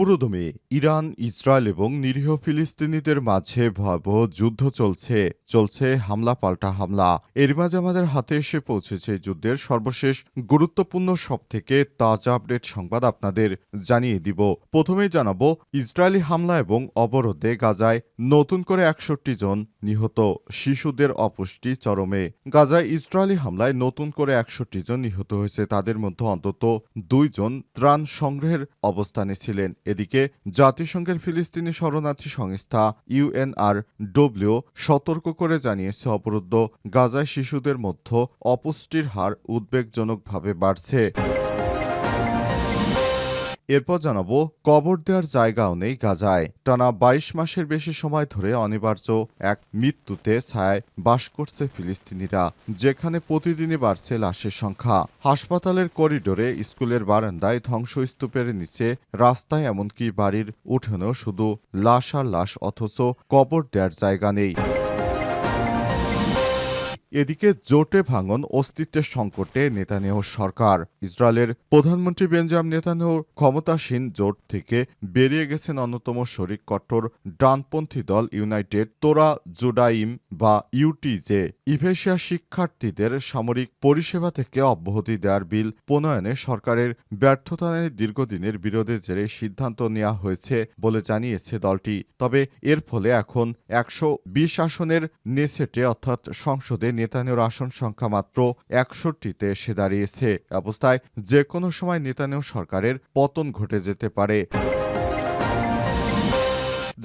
পুরোদমে Iran, Israel এবং নিরীহ ফিলিস্তিনিদের মাঝে ভয়াবহ যুদ্ধ চলছে। চলছে হামলা, পাল্টা হামলা। এর মাঝে আমাদের হাতে এসে পৌঁছেছে যুদ্ধের সর্বশেষ গুরুত্বপূর্ণ সব থেকে তাজা আপডেট সংবাদ আপনাদের জানিয়ে দিব। প্রথমেই জানাব, ইসরায়েলি হামলা এবং অবরোধে গাজায় নতুন করে একষট্টি জন নিহত শিশুদের অপুষ্টি চরমে। গাজায় ইসরায়েলি হামলায় নতুন করে একষট্টি জন নিহত হয়েছে। তাদের মধ্যে অন্তত দুইজন ত্রাণ সংগ্রহের অবস্থানে ছিলেন। এদিকে জাতিসংঘের ফিলিস্তিনি শরণার্থী সংস্থা ইউএনআর ডব্লিউ সতর্ক করে জানিয়েছে অবরুদ্ধ গাজায় শিশুদের মধ্যে অপুষ্টির হার উদ্বেগজনকভাবে বাড়ছে। এরপর জানাব, কবর দেওয়ার জায়গাও নেই গাজায়। টানা বাইশ মাসের বেশি সময় ধরে অনিবার্য এক মৃত্যুতে ছায় বাস করছে ফিলিস্তিনিরা, যেখানে প্রতিদিনই বাড়ছে লাশের সংখ্যা। হাসপাতালের করিডোরে স্কুলের বারান্দায় ধ্বংসস্তূপের নিচে রাস্তায় এমনকি বাড়ির উঠোনেও শুধু লাশ আর লাশ, অথচ কবর দেওয়ার জায়গা নেই। এদিকে জোটে ভাঙন অস্তিত্বের সংকটে নেতানিয়াহু সরকার। ইসরায়েলের প্রধানমন্ত্রী বেঞ্জাম নেতানিয়াহু ক্ষমতাসীন জোট থেকে বেরিয়ে গেছেন অন্যতম শরিক কট্টর ডানপন্থী দল ইউনাইটেড, তোরা জুডাইম বা ইউটিজে। ইভেশিয়া শিক্ষার্থীদের সামরিক পরিষেবা থেকে অব্যাহতি দেওয়ার বিল প্রণয়নে সরকারের ব্যর্থতা দীর্ঘদিনের বিরোধের জেরে সিদ্ধান্ত নেওয়া হয়েছে বলে জানিয়েছে দলটি। তবে এর ফলে এখন একশো বিশ আসনের নেসেটে অর্থাৎ সংসদে নেতানিয়াহুর আসন সংখ্যা মাত্র একষট্টিতে এসে দাঁড়িয়েছে। অবস্থায় যে কোনো সময় নেতানিয়াহু সরকারের পতন ঘটে যেতে পারে।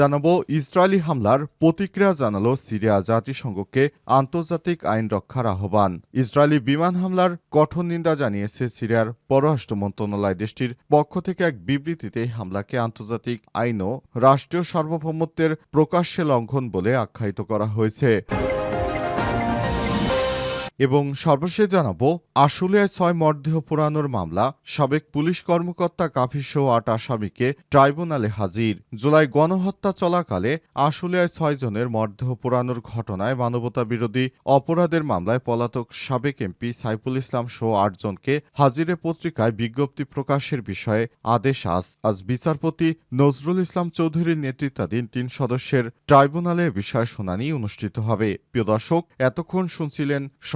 জানাব, ইসরায়েলি হামলার প্রতিক্রিয়া জানালো সিরিয়া জাতিসংঘকে আন্তর্জাতিক আইন রক্ষার আহ্বান। ইসরায়েলি বিমান হামলার কঠোর নিন্দা জানিয়েছে সিরিয়ার পররাষ্ট্র মন্ত্রণালয় দেশটির পক্ষ থেকে এক বিবৃতিতে হামলাকে আন্তর্জাতিক আইন ও রাষ্ট্রীয় সার্বভৌমত্বের প্রকাশ্যে লঙ্ঘন বলে আখ্যায়িত করা হয়েছে। এবং সর্বশেষ জানাব, আশুলিয়ায় ছয় মরদেহ পোড়ানোর মামলা, সাবেক পুলিশ কর্মকর্তা কাফির সহ আট আসামিকে ট্রাইব্যুনালে হাজির। জুলাই গণহত্যা চলাকালে আশুলিয়ায় ছয় জনের মরদেহ পোড়ানোর ঘটনায় মানবতা বিরোধী অপরাধের মামলায় পলাতক সাবেক এমপি সাইফুল ইসলাম সহ আটজনকে হাজিরে পত্রিকায় বিজ্ঞপ্তি প্রকাশের বিষয়ে আদেশ আজ। আজ বিচারপতি নজরুল ইসলাম চৌধুরীর নেতৃত্বাধীন তিন সদস্যের ট্রাইব্যুনালে বিষয়ে শুনানি অনুষ্ঠিত হবে। প্রিয় দর্শক, এতক্ষণ শুনছিলেন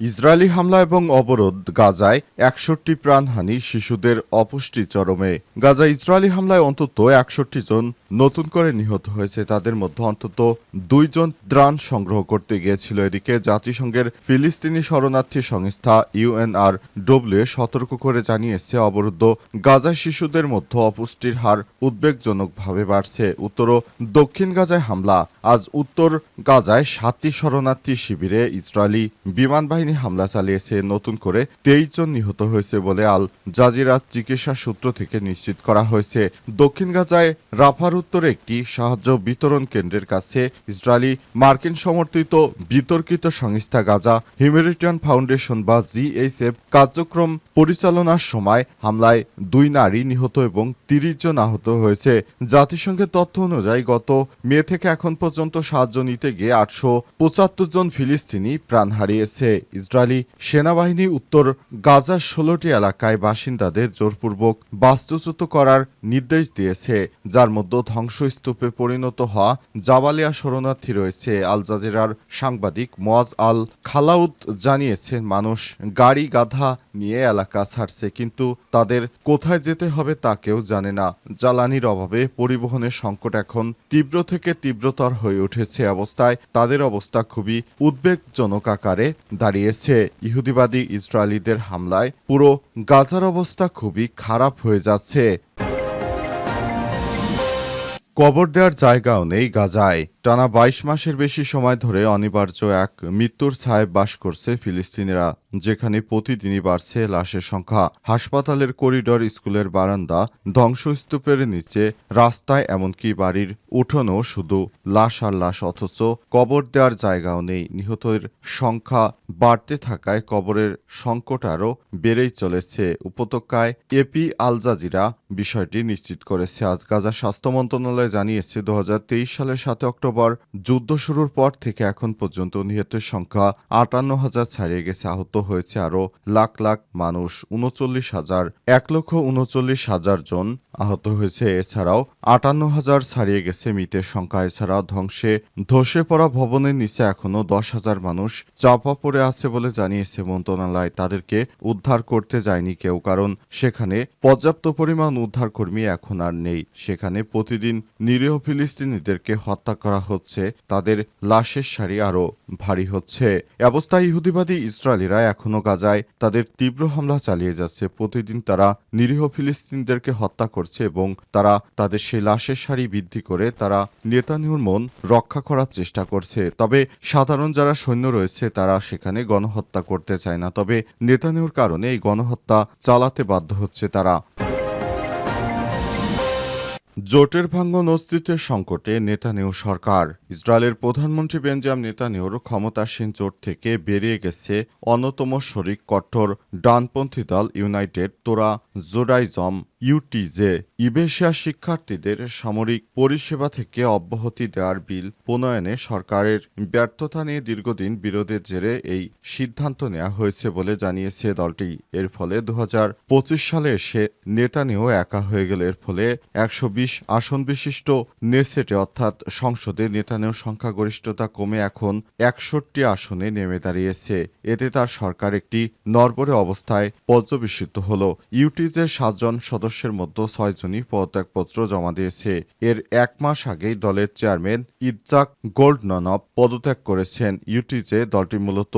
ইসরায়েলি হামলা এবং অবরোধ গাজায় একষট্টি প্রাণহানি শিশুদের অপুষ্টি চরমে। গাজা ইসরায়েলি হামলায় অন্তত একষট্টি জন নতুন করে নিহত হয়েছে। তাদের মধ্যে অন্তত দুইজন ত্রাণ সংগ্রহ করতে গিয়েছিল। এদিকে জাতিসংঘের ফিলিস্তিনি শরণার্থী সংস্থা ইউএনআর ডব্লিউ সতর্ক করে জানিয়েছে, অবরুদ্ধ গাজায় শিশুদের মধ্যে অপুষ্টির হার উদ্বেগজনকভাবে বাড়ছে। উত্তর ও দক্ষিণ গাজায় হামলা। আজ উত্তর গাজায় সাতটি শরণার্থী শিবিরে ইসরায়েলি বিমান বাহিনী হামলা চালিয়েছে, নতুন করে তেইশ জন নিহত হয়েছে বলে আল জাজিরা চিকিৎসা সূত্র থেকে নিশ্চিত করা হয়েছে। দক্ষিণ গাজায় রাফার উত্তরে একটি সাহায্য বিতরণ কেন্দ্রের কাছে ইসরায়েলি মার্কিন সমর্থিত বিতর্কিত সংস্থা গাজা হিউম্যানিটেরিয়ান ফাউন্ডেশন বা জিএইচএফ কার্যক্রম পরিচালনার সময় হামলায় দুই নারী নিহত এবং তিরিশ জন আহত হয়েছে। জাতিসংঘের তথ্য অনুযায়ী গত মে থেকে এখন পর্যন্ত সাহায্য নিতে গিয়ে আটশো পঁচাত্তর জন ফিলিস্তিনি প্রাণ হারিয়েছে। ইসরায়েলি সেনাবাহিনী উত্তর গাজার ষোলোটি এলাকায় বাসিন্দাদের জোরপূর্বক বাস্তুচ্যুত করার নির্দেশ দিয়েছে, যার মধ্যে ধ্বংসস্তূপে পরিণত হওয়া জাবালিয়া শরণার্থী রয়েছে, আল জাজিরার সাংবাদিক মোয়াজ আল খালাউদ জানিয়েছেন, মানুষ গাড়ি গাধা নিয়ে এলাকা ছাড়ছে, কিন্তু তাদের কোথায় যেতে হবে তা কেউ জানে না। জ্বালানির অভাবে পরিবহনের সংকট এখন তীব্র থেকে তীব্রতর হয়ে উঠেছে অবস্থায়। তাদের অবস্থা খুবই উদ্বেগজনক আকারে জানিয়েছে ইহুদিবাদী ইসরায়েলিদের হামলায়। পুরো গাজার অবস্থা খুবই খারাপ হয়ে যাচ্ছে। কবর দেওয়ার জায়গাও নেই গাজায়। টানা বাইশ মাসের বেশি সময় ধরে অনিবার্য এক মৃত্যুর ছায় বাস করছে ফিলিস্তিনিরা। যেখানে প্রতিদিনই বাড়ছে লাশের সংখ্যা। হাসপাতালের করিডর স্কুলের বারান্দা ধ্বংসস্তূপের নিচে, রাস্তায় এমনকি বাড়ির উঠোনও শুধু লাশ আর লাশ অথচ কবর দেওয়ার জায়গাও নেই। নিহতের সংখ্যা বাড়তে থাকায় কবরের সংকট আরও বেড়েই চলেছে। উপত্যকায় এপি আল জাজিরা বিষয়টি নিশ্চিত করেছে। আজ গাজা স্বাস্থ্য মন্ত্রণালয় জানিয়েছে দু হাজার তেইশ সালের সাত অক্টোবর যুদ্ধ শুরুর পর থেকে এখন পর্যন্ত নিহতের সংখ্যা আটান্ন হাজার ছাড়িয়ে গেছে। আহত হয়েছে আরও লাখ লাখ মানুষ, উনচল্লিশ হাজার, এক লক্ষ উনচল্লিশ হাজার জন আহত হয়েছে। এছাড়াও আটান্ন হাজার ছাড়িয়ে গেছে মৃতের সংখ্যা। এছাড়াও ধ্বংসে, ধসে পড়া ভবনের নিচে এখনও দশ হাজার মানুষ চাপা পড়ে আছে বলে জানিয়েছে মন্ত্রণালয়। তাদেরকে উদ্ধার করতে যায়নি কেউ, কারণ সেখানে পর্যাপ্ত পরিমাণ উদ্ধারকর্মী এখন আর নেই। সেখানে প্রতিদিন নিরীহ ফিলিস্তিনিদেরকে হত্যা করা হচ্ছে। তাদের লাশের সারি আরও ভারী হচ্ছে। অবস্থায় ইহুদিবাদী ইসরায়েলিরা এখনও গাজায় তাদের তীব্র হামলা চালিয়ে যাচ্ছে। প্রতিদিন তারা নিরীহ ফিলিস্তিনদেরকে হত্যা করছে এবং তারা তাদের সেই লাশের সারি বৃদ্ধি করে তারা নেতানিহুর মন রক্ষা করার চেষ্টা করছে। তবে সাধারণ যারা সৈন্য রয়েছে, তারা সেখানে গণহত্যা করতে চায় না। তবে নেতানিহুর কারণে এই গণহত্যা চালাতে বাধ্য হচ্ছে তারা। জোটের ভাঙ্গন অস্তিত্বের সংকটে নেতানেও সরকার। ইসরায়েলের প্রধানমন্ত্রী বেঞ্জাম নেতানেওর ক্ষমতাসীন জোট থেকে বেরিয়ে গেছে অন্যতম শরিক কট্টর ডানপন্থী দল ইউনাইটেড তোরা জোডাইজম। ইউটিজে ইবেশিয়া শিক্ষার্থীদের সামরিক পরিষেবা থেকে অব্যাহতি দেওয়ার বিল প্রণয়নে সরকারের ব্যর্থতা নিয়ে দীর্ঘদিন বিরোধের জেরে এই সিদ্ধান্ত নেওয়া হয়েছে বলে জানিয়েছে দলটি। এর ফলে দু সালে এসে নেতানিয়াহু একা হয়ে গেল। এর ফলে একশো বিশ আসন বিশিষ্ট নেসেটে, অর্থাৎ সংসদে, নেতানিয়াহুর সংখ্যাগরিষ্ঠতা কমে এখন একষট্টি আসনে নেমে দাঁড়িয়েছে। এতে তার সরকার একটি নরবরে অবস্থায় পর্যবেসিত হল। ইউটিজের সাতজন সদস্যের মধ্যে ছয়জনই পদত্যাগপত্র জমা দিয়েছে। এর এক মাস আগেই দলের চেয়ারম্যান ইজ্জাক গোল্ডনব পদত্যাগ করেছেন। ইউটিজে দলটি মূলত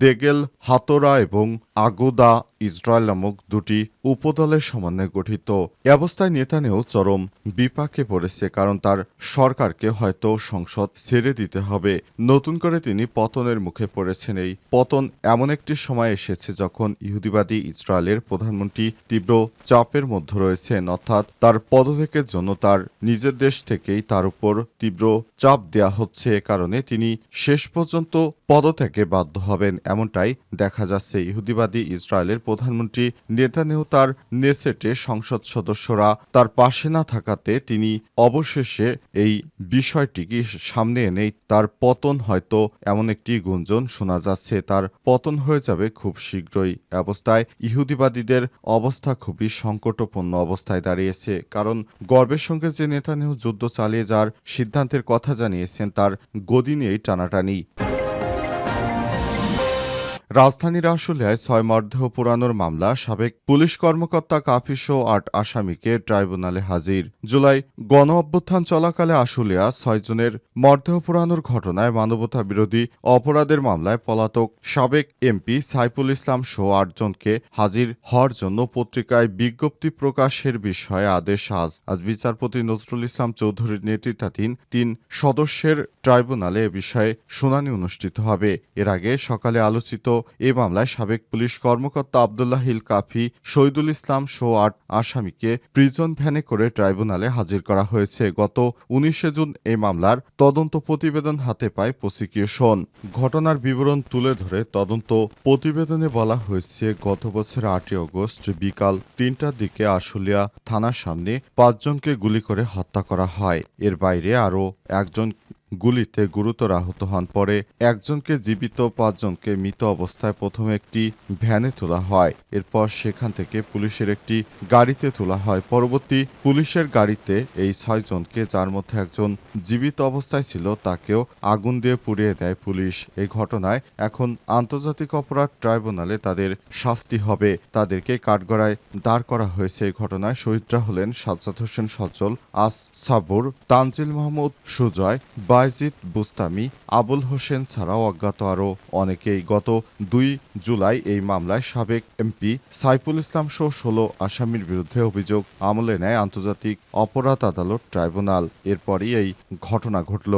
দেগেল, হাতোরা এবং আগুদা ইসরায়েল নামক দুটি উপদলের সমন্বয়ে গঠিত। অবস্থায় নেতানেও চরম বিপাকে পড়েছে কারণ তার সরকারকে হয়তো সংসদ ছেড়ে দিতে হবে। নতুন করে তিনি পতনের মুখে পড়েছেন এই পতন এমন একটি সময় এসেছে যখন ইহুদিবাদী ইসরায়েলের প্রধানমন্ত্রী তীব্র চাপের মধ্যে রয়েছেন অর্থাৎ তার পদত্যাগের জন্য তার নিজের দেশ থেকেই তার উপর তীব্র চাপ দেয়া হচ্ছে এ কারণে তিনি শেষ পর্যন্ত পদত্যাগে বাধ্য হবেন। এমনটাই দেখা যাচ্ছে। ইহুদিবাদী ইসরায়েলের প্রধানমন্ত্রী নেতানেহু তার নেসেটে সংসদ সদস্যরা তার পাশে না থাকাতে তিনি অবশেষে এই বিষয়টিকে সামনে এনেই তার পতন হয়তো এমন একটি গুঞ্জন শোনা যাচ্ছে। তার পতন হয়ে যাবে খুব শীঘ্রই। অবস্থায় ইহুদিবাদীদের অবস্থা খুবই সংকটপূর্ণ অবস্থায় দাঁড়িয়েছে। কারণ গর্বের সঙ্গে যে নেতানেহু যুদ্ধ চালিয়ে যাওয়ার সিদ্ধান্তের কথা জানিয়েছেন, তার গদি নিয়েই টানাটানি। রাজধানীর আশুলিয়ায় ছয় মরদেহ পুরানোর মামলা সাবেক পুলিশ কর্মকর্তা কাফিসো আট আসামিকে ট্রাইব্যুনালে হাজির। জুলাই গণ অভ্যুত্থান চলাকালে আশুলিয়া ছয়জনের মরদেহ পুরানোর ঘটনায় মানবতা বিরোধী অপরাধের মামলায় পলাতক সাবেক এমপি সাইফুল ইসলাম সহ আটজনকে হাজির হওয়ার জন্য পত্রিকায় বিজ্ঞপ্তি প্রকাশের বিষয়ে আদেশ আজ। আজ বিচারপতি নজরুল ইসলাম চৌধুরীর নেতৃত্বাধীন তিন সদস্যের ট্রাইব্যুনালে এ বিষয়ে শুনানি অনুষ্ঠিত হবে। এর আগে সকালে আলোচিত এ মামলায় সাবেক পুলিশ কর্মকর্তা আবদুল্লাহ হিল কাফি, শহীদুল ইসলাম সহ আট আসামিকে প্রিজন ভ্যানে করে ট্রাইব্যুনালে হাজির করা হয়েছে। গত উনিশে জুন এই মামলার তদন্ত প্রতিবেদন হাতে পায় প্রসিকিউশন। ঘটনার বিবরণ তুলে ধরে তদন্ত প্রতিবেদনে বলা হয়েছে, গত বছর আটই অগস্ট বিকাল তিনটার দিকে আশুলিয়া থানার সামনে পাঁচজনকে গুলি করে হত্যা করা হয়। এর বাইরে আরও একজন গুলিতে গুরুতর আহত হন। পরে একজনকে জীবিত, পাঁচজনকে মৃত অবস্থায় প্রথমে একটি ভ্যানে তোলা হয়। এরপর সেখান থেকে পুলিশের একটি গাড়িতে তোলা হয়। পরবর্তী পুলিশের গাড়িতে এই ছয়জনকে, যার মধ্যে একজন জীবিত অবস্থায় ছিল, তাকেও আগুন দিয়ে পুড়িয়ে দেয় পুলিশ। এই ঘটনায় এখন আন্তর্জাতিক অপরাধ ট্রাইব্যুনালে তাদের শাস্তি হবে। তাদেরকে কাঠগড়ায় দাঁড় করা হয়েছে। এই ঘটনায় শহীদরা হলেন সাজ্জাদ হোসেন সজল আস সাবুর তানজিল মাহমুদ, সুজয় বাইজিদ বুস্তামি আবুল হোসেন ছাড়াও অজ্ঞাত আরও অনেকেই গত দুই জুলাই এই মামলায় সাবেক এমপি সাইফুল ইসলাম সহ ষোলো আসামির বিরুদ্ধে অভিযোগ আমলে নেয় আন্তর্জাতিক অপরাধ আদালত ট্রাইব্যুনাল। এরপরই এই ঘটনা ঘটল।